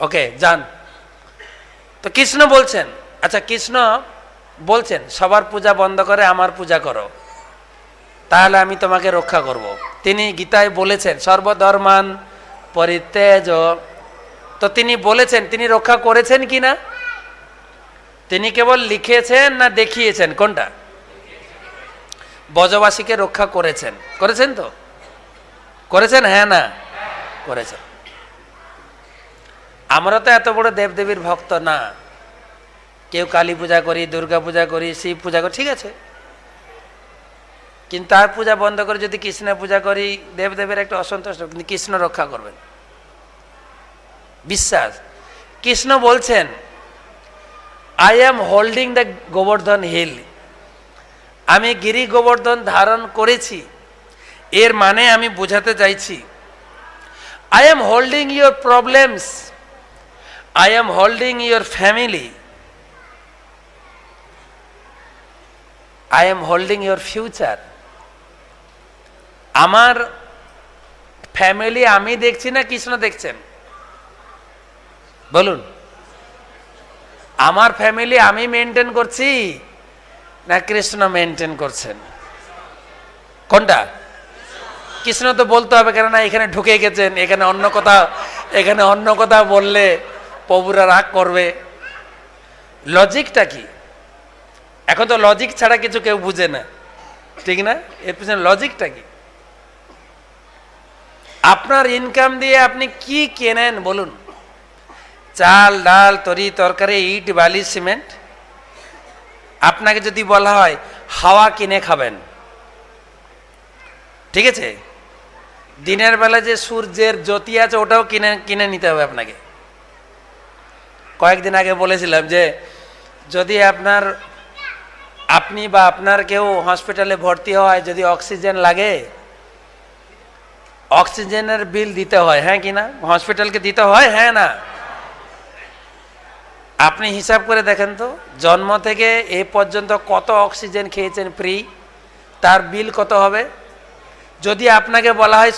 ওকে যান তো কৃষ্ণ বলছেন আচ্ছা কৃষ্ণ বলছেন, সবার পূজা বন্ধ করে আমার পূজা করো। তাহলে আমি তোমাকে রক্ষা করব। তিনি গীতায় বলেছেন, সর্বধর্মান পরিত্যাজ। তো তিনি বলেছেন, তিনি রক্ষা করেছেন কি না? তিনি কেবল লিখেছেন না দেখিয়েছেন? কোনটা? বজবাসীকে রক্ষা করেছেন। করেছেন তো? করেছেন? হ্যাঁ না? করেছেন। আমরা তো এত বড় দেবদেবীর ভক্ত না। কেউ কালী পূজা করি, দুর্গা পূজা করি, শিব পূজা করি, ঠিক আছে। কিন্তু তার পূজা বন্ধ করে যদি কৃষ্ণের পূজা করি, দেবদেবের একটা অসন্তোষ কিন্তু কৃষ্ণ রক্ষা করবেন। বিশ্বাস। কৃষ্ণ বলছেন I am holding the Govardhan hill আমি গিরি গোবর্ধন ধারণ করেছি। এর মানে আমি বোঝাতে চাইছি I am holding your problems I am holding your family I am holding your future আমার ফ্যামিলি আমি দেখছি না, কৃষ্ণ দেখছেন? বলুন। আমার ফ্যামিলি আমি মেনটেন করছি না কৃষ্ণ মেনটেন করছেন? কোনটা? কৃষ্ণ তো বলতে হবে কেননা এখানে ঢুকে গেছেন, এখানে অন্য কথা, এখানে অন্য কথা বললে প্রভুরা রাগ করবে। লজিকটা কি? এখন তো লজিক ছাড়া কিছু কেউ বুঝে না। ঠিক না? এর পিছনে লজিকটা কি? আপনার ইনকাম দিয়ে আপনি কি কেনেন বলুন? চাল, ডাল, তরি, তরকারি, ইট, বালি, সিমেন্ট। আপনাকে যদি বলা হয়, হাওয়া কিনে খাবেন। ঠিক আছে? দিনের বেলা যে সূর্যের জ্যোতি আছে, ওটাও কিনে কিনে নিতে হবে আপনাকে। কয়েকদিন আগে বলেছিলাম যে, যদি আপনার, আপনি বা আপনার কেউ হসপিটালে ভর্তি হয় যদি অক্সিজেন লাগে অক্সিজেনের বিল দিতে হয় হ্যাঁ কি না? হসপিটালকে দিতে হয় হ্যাঁ না? আপনি হিসাব করে দেখেন তো, জন্ম থেকে এ পর্যন্ত কত অক্সিজেন খেয়েছেন ফ্রি তার বিল কত হবে? যদি আপনাকে বলা হয়,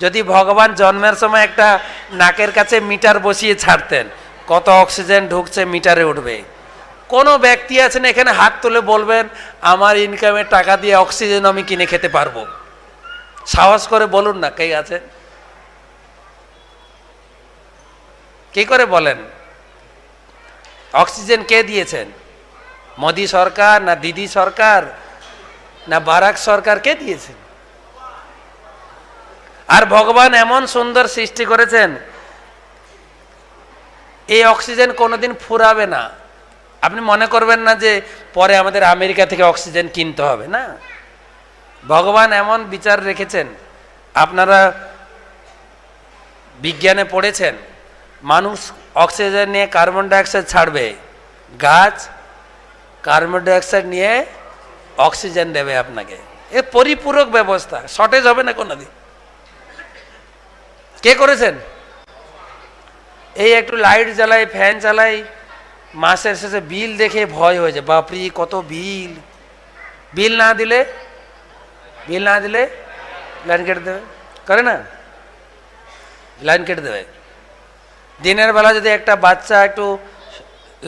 যদি ভগবান জন্মের সময় একটা নাকের কাছে মিটার বসিয়ে ছাড়তেন কত অক্সিজেন ঢুকছে মিটারে উঠবে। কোনো ব্যক্তি আছেন এখানে হাত তুলে বলবেন, আমার ইনকামের টাকা দিয়ে অক্সিজেন আমি কিনে খেতে পারব। সাহস করে বলুন না কে আছে। কি করে বলেন? অক্সিজেন কে দিয়েছেন? মোদি সরকার না দিদি সরকার না বারাক সরকার কে দিয়েছেন? আর ভগবান এমন সুন্দর সৃষ্টি করেছেন এই অক্সিজেন কোনোদিন ফুরাবে না। আপনি মনে করবেন না যে পরে আমাদের আমেরিকা থেকে অক্সিজেন কিনতে হবে, না? ভগবান এমন বিচার রেখেছেন। আপনারা বিজ্ঞানে পড়েছেন, মানুষ অক্সিজেন নিয়ে কার্বন ডাইঅক্সাইড ছাড়বে, গাছ কার্বন ডাইঅক্সাইড নিয়ে অক্সিজেন দেবে আপনাকে। এ পরিপূরক ব্যবস্থা, শর্টেজ হবে না কোনোদিন। কে করেছেন? এই একটু লাইট জ্বালাই ফ্যান চালাই মাসের শেষে বিল দেখে ভয় হয়ে যায়। বাপরি, কত বিল বিল না দিলে বিল না দিলে লাইন কেটে দেবে। করে না? লাইন কেটে দেবে। দিনের বেলা যদি একটা বাচ্চা একটু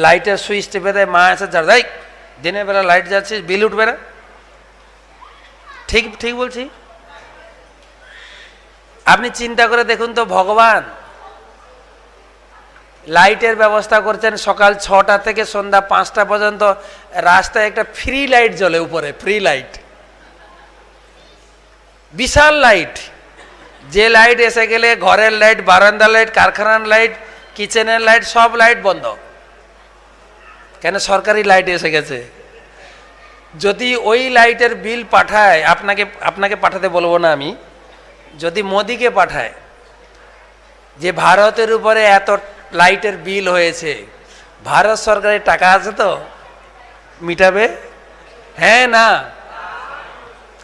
লাইটের সুইচ টিপে দেয়, মা এসে যা দেয় দিনের বেলা লাইট যাচ্ছে বিল উঠবে না? ঠিক ঠিক বলছি? আপনি চিন্তা করে দেখুন তো, ভগবান লাইটের ব্যবস্থা করছেন সকাল ছটা থেকে সন্ধ্যা পাঁচটা পর্যন্ত। রাস্তায় একটা ফ্রি লাইট জ্বলে উপরে, ফ্রি লাইট। বিশাল লাইট। যে লাইট এসে গেলে ঘরের লাইট, বারান্দার লাইট, কারখানার লাইট, কিচেনের লাইট, সব লাইট বন্ধ। কেন সরকারি লাইট এসে গেছে? যদি ওই লাইটের বিল পাঠায়, আপনাকে আপনাকে পাঠাতে বলব না আমি, যদি মোদিকে পাঠায়, যে ভারতের উপরে এত লাইটের বিল হয়েছে। ভারত সরকারের টাকা আছে তো? মিটাবে? হ্যাঁ না।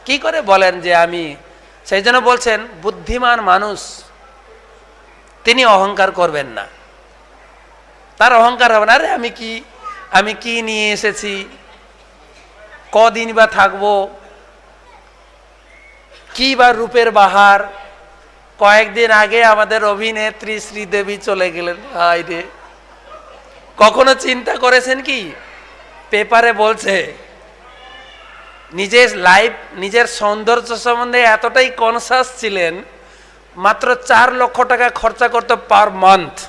কি করে বলেন যে আমি? সেই জন্য বলছেন, বুদ্ধিমান মানুষ, তিনি অহংকার করবেন না। তার অহংকার হবে না আমি কি আমি কি নিয়ে এসেছি? কদিন বা থাকব? কি বা রূপের বাহার? কয়েকদিন আগে আমাদের অভিনেত্রী শ্রীদেবী চলে গেলেন। রে। কখনো চিন্তা করেছেন কি? পেপারে বলছে, নিজের লাইফ, নিজের সৌন্দর্য সম্বন্ধে এতটাই কনসাস ছিলেন, মাত্র চার লক্ষ টাকা খরচা করতে পার মান্থ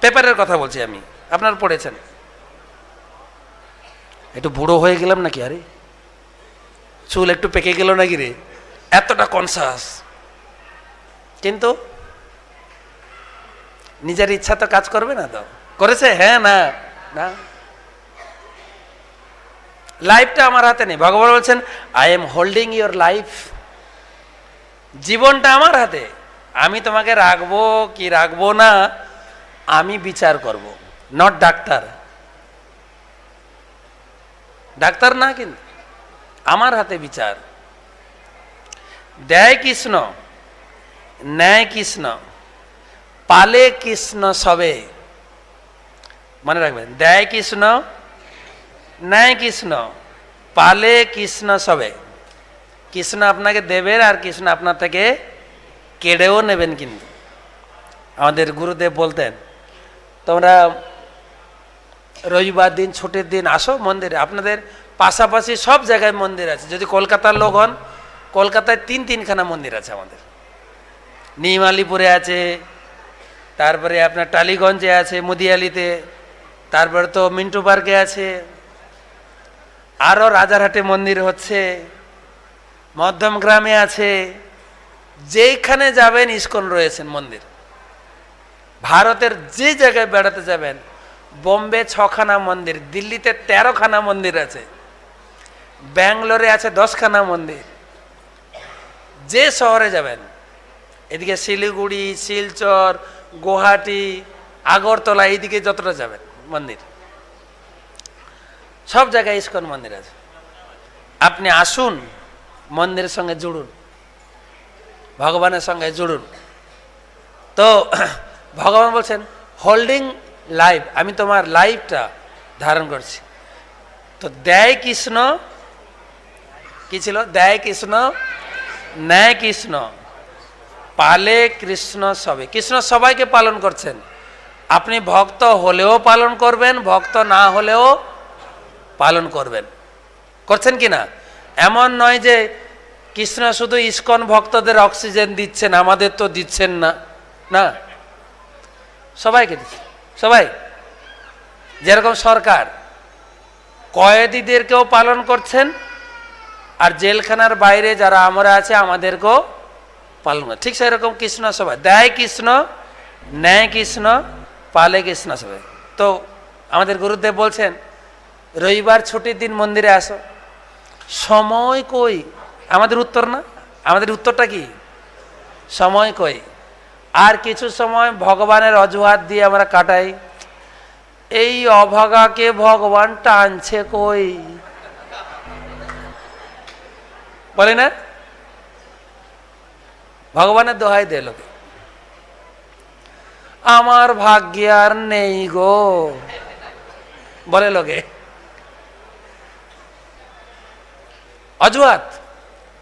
পেপারের কথা বলছি আমি, আপনার পড়েছেন। একটু বুড়ো হয়ে গেলাম নাকি? আরে, চুল একটু পেকে গেল নাকি রে? এতটা কনসাস কিন্তু নিজের ইচ্ছা তো কাজ করবে না তো। করেছে? হ্যাঁ না। না। লাইফটা আমার হাতে নেই। ভগবান বলছেন I am holding your life জীবনটা আমার হাতে। আমি তোমাকে রাখব কি রাখব না, আমি বিচার করব। নট ডাক্তার ডাক্তার না কিন্তু। আমার হাতে বিচার। দেয় কৃষ্ণ। ন্যায় কৃষ্ণ, পালে কৃষ্ণ সবে। মনে রাখবেন, দেয় কৃষ্ণ, ন্যায় কৃষ্ণ, পালে কৃষ্ণ সবে। কৃষ্ণ আপনাকে দেবেন আর কৃষ্ণ আপনার থেকে কেড়েও নেবেন কিন্তু। আমাদের গুরুদেব বলতেন, তোমরা রবিবার দিন, ছুটির দিন আসো মন্দিরে। আপনাদের পাশাপাশি সব জায়গায় মন্দির আছে। যদি কলকাতার লোক হন, কলকাতায় তিন তিনখানা মন্দির আছে আমাদের। নিম আলিপুরে আছে, তারপরে আপনার টালিগঞ্জে আছে, মুদিয়ালিতে, তারপরে তো মিন্টু পার্কে আছে আরও রাজারহাটে মন্দির হচ্ছে, মধ্যম গ্রামে আছে, যেইখানে যাবেন ইস্কন রয়েছেন মন্দির। ভারতের যে জায়গায় বেড়াতে যাবেন, বোম্বে ছখানা মন্দির, দিল্লিতে তেরোখানা মন্দির আছে, ব্যাঙ্গালোরে আছে দশখানা মন্দির। যে শহরে যাবেন এদিকে শিলিগুড়ি, শিলচর, গুয়াহাটি, আগরতলা, এইদিকে যতটা যাবেন, মন্দির। সব জায়গায় ইস্কন মন্দির আছে। আপনি আসুন, মন্দিরের সঙ্গে জুড়ুন, ভগবানের সঙ্গে জুড়ুন। তো, ভগবান বলছেন হোল্ডিং লাইফ আমি তোমার লাইফটা ধারণ করছি। তো, দেয় কৃষ্ণ। কি ছিল? দেয় কৃষ্ণ ন্যায় কৃষ্ণ। পালে কৃষ্ণ সবে। কৃষ্ণ সবাইকে পালন করছেন। আপনি ভক্ত হলেও পালন করবেন, ভক্ত না হলেও পালন করবেন। করছেন কি না? এমন নয় যে কৃষ্ণ শুধু ইস্কন ভক্তদের অক্সিজেন দিচ্ছেন, আমাদের তো দিচ্ছেন না। না। সবাইকে দিচ্ছেন। সবাই। যেরকম সরকার। কয়েদিদেরকেও পালন করছেন, আর জেলখানার বাইরে যারা আমরা আছে, আমাদেরকেও পালন করে ঠিক সেরকম কৃষ্ণ সবাই। দেয় কৃষ্ণ, ন্যায় কৃষ্ণ, পালে কৃষ্ণ সবাই। তো আমাদের গুরুদেব বলছেন, রবিবার ছুটির দিন মন্দিরে আসো। সময় কই? আমাদের উত্তর না? আমাদের উত্তরটা কি? সময় কই? আর কিছু সময় ভগবানের অজুহাত দিয়ে আমরা কাটাই। এই অভাগাকে ভগবান টানছে কই? বলে না? ভগবানের দোহাই দে লোকে। আমার ভাগ্যে আর নেই গো। বলে লোকে। অজুহাত,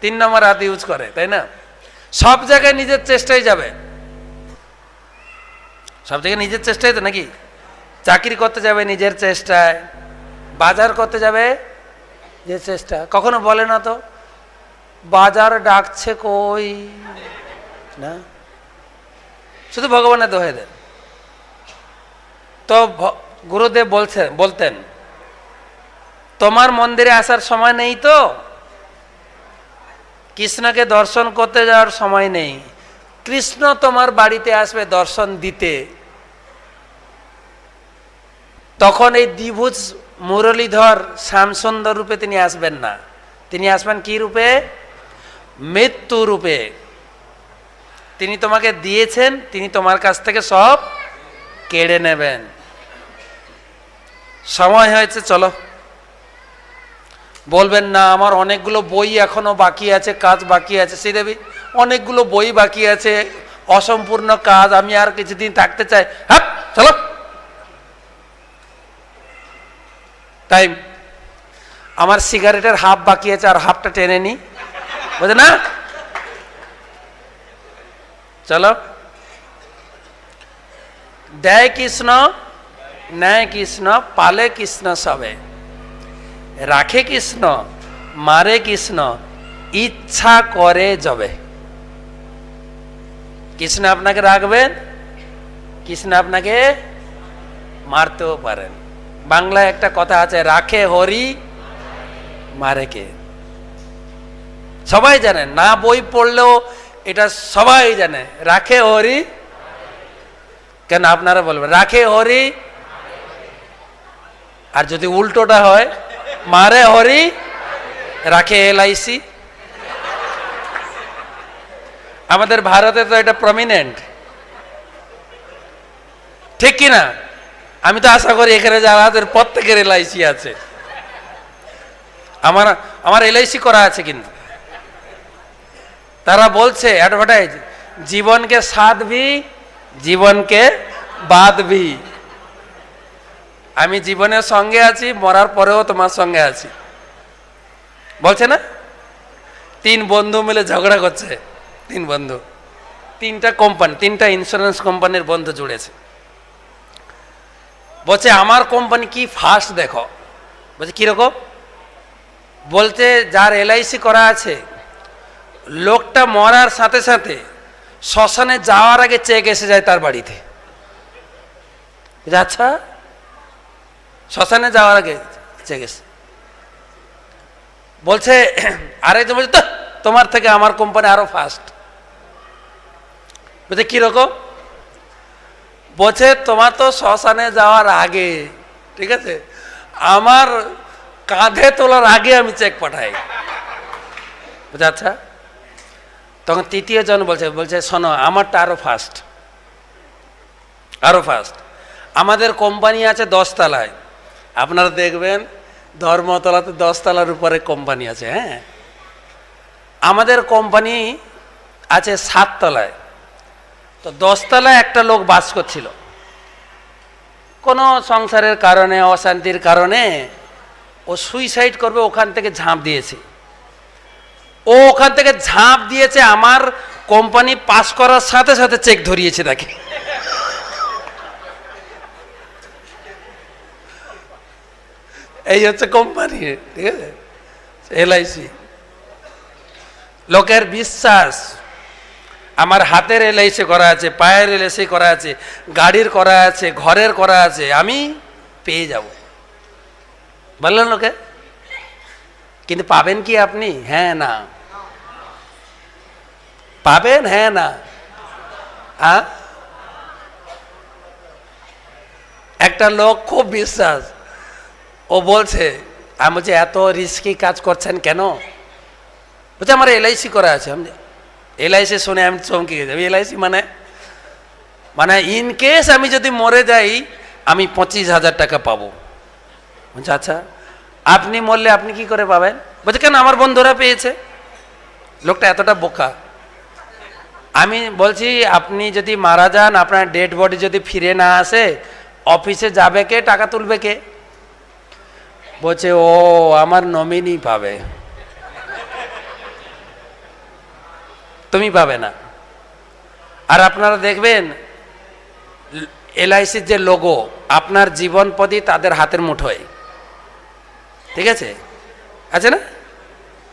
তিন নম্বর হাত ইউজ করে, তাই না? সব জায়গায় নিজের চেষ্টায় যাবে। সব জায়গায় নিজের চেষ্টায় তো নাকি? চাকরি করতে যাবে নিজের চেষ্টায়, বাজার করতে যাবে যে চেষ্টা কখনো বলে না তো, বাজার ডাকছে কই? না? শুধু ভগবানের দোহে দেন। তো গুরুদেব বলছেন, বলতেন, তোমার মন্দিরে আসার সময় নেই তো? কৃষ্ণকে দর্শন করতে যাওয়ার সময় নেই। কৃষ্ণ তোমার বাড়িতে আসবে দর্শন দিতে। তখন এই দ্বিভুজ মুরলীধর শ্যামসুন্দর রূপে তিনি আসবেন না। তিনি আসবেন কি রূপে? মৃত্যু রূপে। তিনি তোমাকে দিয়েছেন, তিনি তোমার কাছ থেকে সব কেড়ে নেবেন। সময় হয়েছে, চলো। বলবেন, না, আমার অনেকগুলো বই এখনও বাকি আছে, কাজ বাকি আছে। শ্রীদেবী, অনেকগুলো বই বাকি আছে, অসম্পূর্ণ কাজ, আমি আর কিছুদিন থাকতে চাই। হ্যাঁ চলো। তাই আমার সিগারেটের হাফ বাকি আছে আর হাফটা টেনে নি। বুঝলে না? চলো দেয় কৃষ্ণ নেয় কৃষ্ণ পালে কৃষ্ণ সবে রাখে কৃষ্ণ মারে কৃষ্ণ ইচ্ছা করে যাবে কৃষ্ণ আপনাকে রাখবেন কৃষ্ণ আপনাকে মারতেও পারেন বাংলায় একটা কথা আছে রাখে হরি মারে কে সবাই জানে না বই পড়লেও এটা সবাই জানে। রাখে হরি কেন আপনারা বলবেন? রাখে হরি আর যদি উল্টোটা হয়, মারে হরি রাখে এলআইসি আমাদের ভারতে তো এটা প্রমিনেন্ট ঠিক কিনা আমি তো আশা করি এখানে যারা আছে, প্রত্যেকের এলআইসি আছে। আমার আমার এলআইসি করা আছে কিন্তু। তারা বলছে অ্যাডভার্টাইজ জীবনকে সাধবি জীবনকে বাঁধবি আমি জীবনের সঙ্গে আছি, মরার পরেও তোমার সঙ্গে আছি। বলছে না? তিন বন্ধু মিলে ঝগড়া করছে। তিন বন্ধু। তিনটা কোম্পানি তিনটা ইন্স্যুরেন্স কোম্পানির বন্ধু জুড়েছে। বলছে, আমার কোম্পানি কি ফার্স্ট দেখো। বলছে কীরকম বলতে যার এলআইসি করা আছে লোকটা মরার সাথে সাথে শ্মশানে যাওয়ার আগে চেক এসে যায় তার বাড়িতে। আচ্ছা? শ্মশানে যাওয়ার আগে চেক এসে। বলছে আরেকজন বলছে "তো, তোমার থেকে আমার কোম্পানি আরও ফাস্ট বলছে কীরকম বলছে তোমার তো শ্মশানে যাওয়ার আগে ঠিক আছে? আমার কাঁধে তোলার আগে আমি চেক পাঠাই। বুঝা আচ্ছা? তখন তৃতীয় জন বলছে বলছে, শোনো, আমারটা আরও ফাস্ট আরও ফাস্ট আমাদের কোম্পানি আছে দশতলায়। আপনারা দেখবেন, ধর্মতলাতে দশতলার উপরে কোম্পানি আছে হ্যাঁ? আমাদের কোম্পানি আছে সাততলায়। তো দশতলায় একটা লোক বাস করছিল। কোনো সংসারের কারণে, অশান্তির কারণে, ও সুইসাইড করবে, ওখান থেকে ঝাঁপ দিয়েছে। ও ওখান থেকে ঝাঁপ দিয়েছে, আমার কোম্পানি পাস করার সাথে সাথে চেক ধরিয়েছে তাকে। এই হচ্ছে কোম্পানি, ঠিক আছে? এলআইসি। লোকের বিশ্বাস, আমার হাতের এলআইসি করা আছে, পায়ের এলআইসি করা আছে, গাড়ির করা আছে, ঘরের করা আছে, আমি পেয়ে যাব। বললেন লোকে? কিন্তু পাবেন কি আপনি? হ্যাঁ না। পাবেন? হ্যাঁ না। একটা লোক খুব বিশ্বাস। ও বলছে, আমি বলছি এত রিস্কি কাজ করছেন কেন? বলছে, আমার এলআইসি করা আছে। আমি এলআইসি শুনে আমি চমকে গেছি। এলআইসি মানে মানে ইন কেস আমি যদি মরে যাই, আমি পঁচিশ হাজার টাকা পাবো। বলছে আচ্ছা আপনি মরলে আপনি কি করে পাবেন? বলছে, কেন? আমার বন্ধুরা পেয়েছে। লোকটা এতটা বোকা। আমি বলছি, আপনি যদি মারা যান, আপনার ডেড বডি যদি ফিরে না আসে অফিসে যাবে কে, টাকা তুলবে কে? বলছে, ও, আমার নমিনি পাবে। তুমি পাবে না। আর আপনারা দেখবেন এলআইসির যে লোগো আপনার জীবনপদি তাদের হাতের মুঠোয়। ঠিক আছে? আছে না?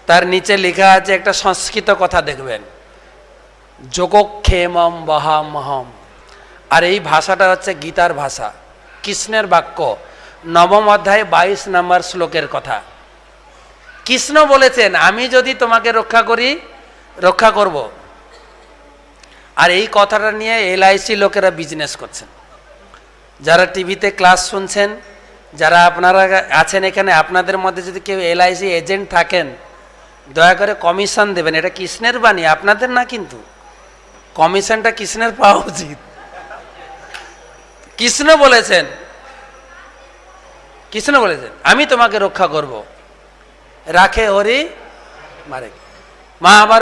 তার নিচে লেখা আছে একটা সংস্কৃত কথা দেখবেন। যোগক্ষেমম বহামহম। আর এই ভাষাটা হচ্ছে গীতার ভাষা, কৃষ্ণের বাক্য, নবম অধ্যায় বাইশ নম্বর শ্লোকের কথা। কৃষ্ণ বলেছেন, আমি যদি তোমাকে রক্ষা করি, রক্ষা করব। আর এই কথাটা নিয়ে এলআইসি লোকেরা বিজনেস করছেন। যারা টিভিতে ক্লাস শুনছেন, যারা আপনারা আছেন এখানে, আপনাদের মধ্যে যদি কেউ এলআইসি এজেন্ট থাকেন, দয়া করে কমিশন দেবেন। এটা কৃষ্ণের বাণী, আপনাদের না কিন্তু? কমিশনটা কৃষ্ণের পাওয়া উচিত। কৃষ্ণ বলেছেন কৃষ্ণ বলেছেন, আমি তোমাকে রক্ষা করব। রাখে হরি মারে। মা আবার